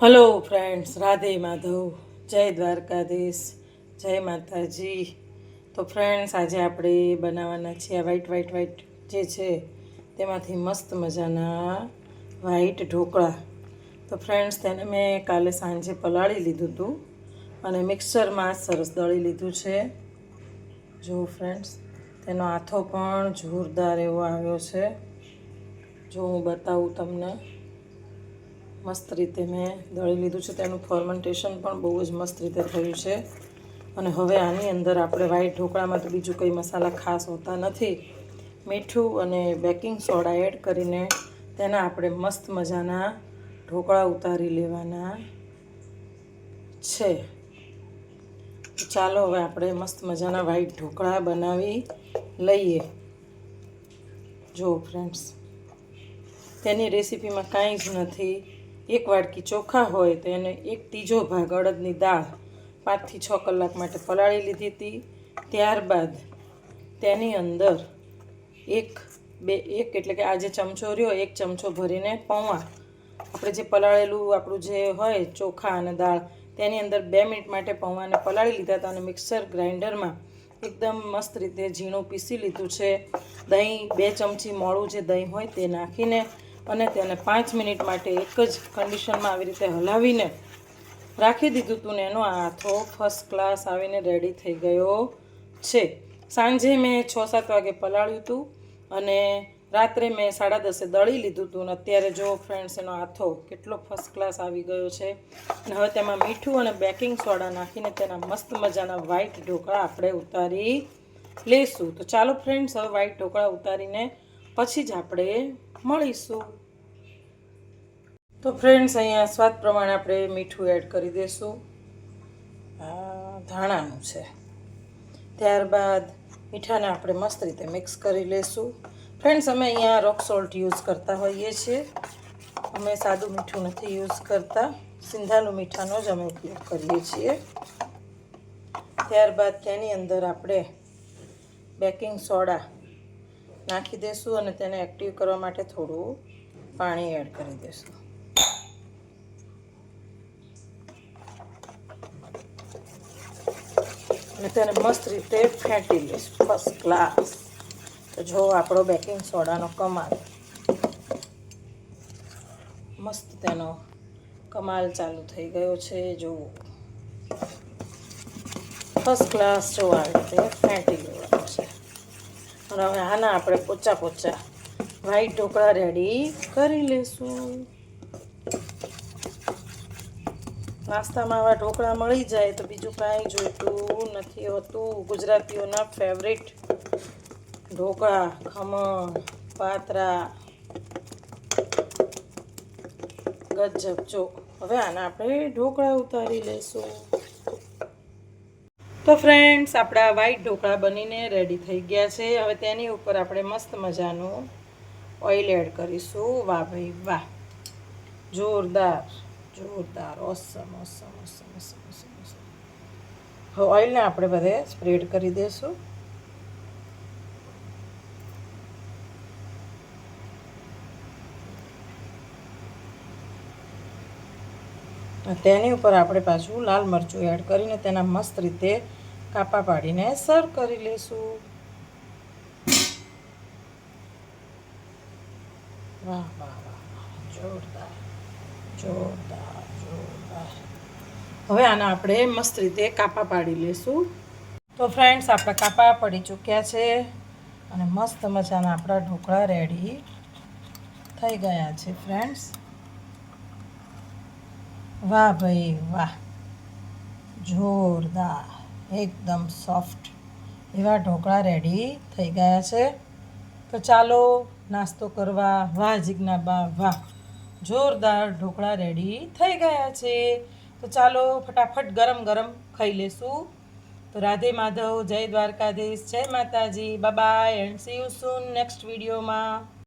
Hello friends Radhe Madhav જય દ્વારકાધીશ જય માતાજી તો ફ્રેન્ડ્સ આજે આપણે બનાવવાના છીએ આ વ્હાઈટ વ્હાઈટ વ્હાઈટ જે છે, તેમાંથી મસ્ત મજાના વ્હાઈટ ઢોકળા. તો ફ્રેન્ડ્સ તેને મેં કાલે સાંજે પલાળી લીધું હતું અને મિક્સરમાં સરસ દળી લીધું છે. જો ફ્રેન્ડ્સ તેનો આથો પણ જોરદાર એવો આવ્યો છે. જો હું બતાવું તમને. મસ્ત રીતે મેં દળી લીધું છે. તેનું ફર્મેન્ટેશન પણ બહુ જ મસ્ત રીતે થયું છે. અને હવે આની અંદર આપણે વ્હાઈટ ઢોકળામાં તો બીજું કંઈ મસાલા ખાસ હોતા નથી. મીઠું અને બેકિંગ સોડા એડ કરીને તેના આપણે મસ્ત મજાના ઢોકળા ઉતારી લેવાના છે. ચાલો હવે આપણે મસ્ત મજાના વ્હાઈટ ઢોકળા બનાવી લઈએ. જો ફ્રેન્ડ્સ તેની રેસીપીમાં કાંઈ જ નથી. એક વાટકી ચોખા હોય તો એને એક ત્રીજો ભાગ અડદની દાળ પાંચથી છ કલાક માટે પલાળી લીધી હતી. ત્યારબાદ તેની અંદર એક, બે, એક એટલે કે આ જે ચમચો રહ્યો એક ચમચો ભરીને પૌવા. આપણે જે પલાળેલું આપણું જે હોય ચોખા અને દાળ તેની અંદર બે મિનિટ માટે પૌવાને પલાળી લીધા હતા અને મિક્સર ગ્રાઇન્ડરમાં એકદમ મસ્ત રીતે ઝીણું પીસી લીધું છે. દહીં બે ચમચી મોળું જે દહીં હોય તે નાખીને અને તેને પાંચ મિનિટ માટે એક જ કન્ડિશનમાં આવી રીતે હલાવીને રાખી દીધું હતું ને એનો આથો ફર્સ્ટ ક્લાસ આવીને રેડી થઈ ગયો છે. સાંજે મેં છ સાત વાગે પલાળ્યું હતું અને રાત્રે મેં સાડા દસે દળી લીધું હતું અને અત્યારે જો ફ્રેન્ડ્સ એનો આથો કેટલો ફર્સ્ટ ક્લાસ આવી ગયો છે. અને હવે તેમાં મીઠું અને બેકિંગ સોડા નાખીને તેના મસ્ત મજાના વ્હાઈટ ઢોકળા આપણે ઉતારી લઈશું તો ચાલો ફ્રેન્ડ્સ હવે વ્હાઈટ ઢોકળા ઉતારીને પછી જ આપણે મળીશું. તો ફ્રેન્ડ્સ અહીંયા સ્વાદ પ્રમાણે આપણે મીઠું એડ કરી દઈશું ધાણાનું છે. ત્યારબાદ મીઠાને આપણે મસ્ત રીતે મિક્સ કરી લઈશું ફ્રેન્ડ્સ અમે અહીંયા રોક સોલ્ટ યુઝ કરતા હોઈએ છીએ. અમે સાદું મીઠું નથી યુઝ કરતા. સિંધાનું મીઠાનો જ અમે ઉપયોગ કરીએ છીએ. ત્યારબાદ તેની અંદર આપણે બેકિંગ સોડા નાખી દઈશું અને તેને એક્ટિવ કરવા માટે થોડું પાણી એડ કરી દઈશું અને તેને મસ્ત રીતે ફેંટી લઈશું. ફર્સ્ટ ક્લાસ તો જો આપણો બેકિંગ સોડાનો કમાલ. મસ્ત તેનો કમાલ ચાલુ થઈ ગયો છે. જો ફર્સ્ટ ક્લાસ જો આ રીતે ફેંટી લેવાનો છે. હવે આના આપણે પોચા પોચા વ્હાઈટ ઢોકળા રેડી કરી લઈશું નાસ્તામાં આવા ઢોકળા મળી જાય તો બીજું કાંઈ જોઈતું નથી હોતું. ગુજરાતીઓના ફેવરેટ ઢોકળા, ખમણ, પાતરા, ગજબ. જો, હવે આના આપણે ઢોકળા ઉતારી લઈશું તો ફ્રેન્ડ્સ આપણા વ્હાઈટ ઢોકળા બનીને રેડી થઈ ગયા છે. હવે તેની ઉપર આપણે મસ્ત મજાનું ઓઇલ એડ કરીશું. વાહ ભાઈ વાહ. જોરદાર જોરદાર. ઓસમ ઓસમ ઓસમ ઓસમ ઓસમ ઓસમ ઓઇલને આપણે બધે સ્પ્રેડ કરી દઈશું તેની ઉપર આપણે પાછું લાલ મરચું એડ કરીને તેના મસ્ત રીતે કાપા પાડીને સર્વ કરી લઈશું. વાહ વાહ વાહ જોરદાર જોરદાર જોરદાર. હવે આના આપણે મસ્ત રીતે કાપા પાડી લઈશું. તો ફ્રેન્ડ્સ આપણા કાપા પડી ચૂક્યા છે અને મસ્ત મજાના આપણા ઢોકળા રેડી થઈ ગયા છે ફ્રેન્ડ્સ વાહ ભાઈ વાહ. જોરદાર. એકદમ સોફ્ટ એવા ઢોકળા રેડી થઈ ગયા છે. તો ચાલો નાસ્તો કરવા. વાહ જીજ્ઞાબા વાહ. જોરદાર ઢોકળા રેડી થઈ ગયા છે. તો ચાલો ફટાફટ ગરમ ગરમ ખાઈ લેશું. તો રાધે માધવ, જય દ્વારકાધીશ, જય માતાજી. Bye and see you soon next વિડીયોમાં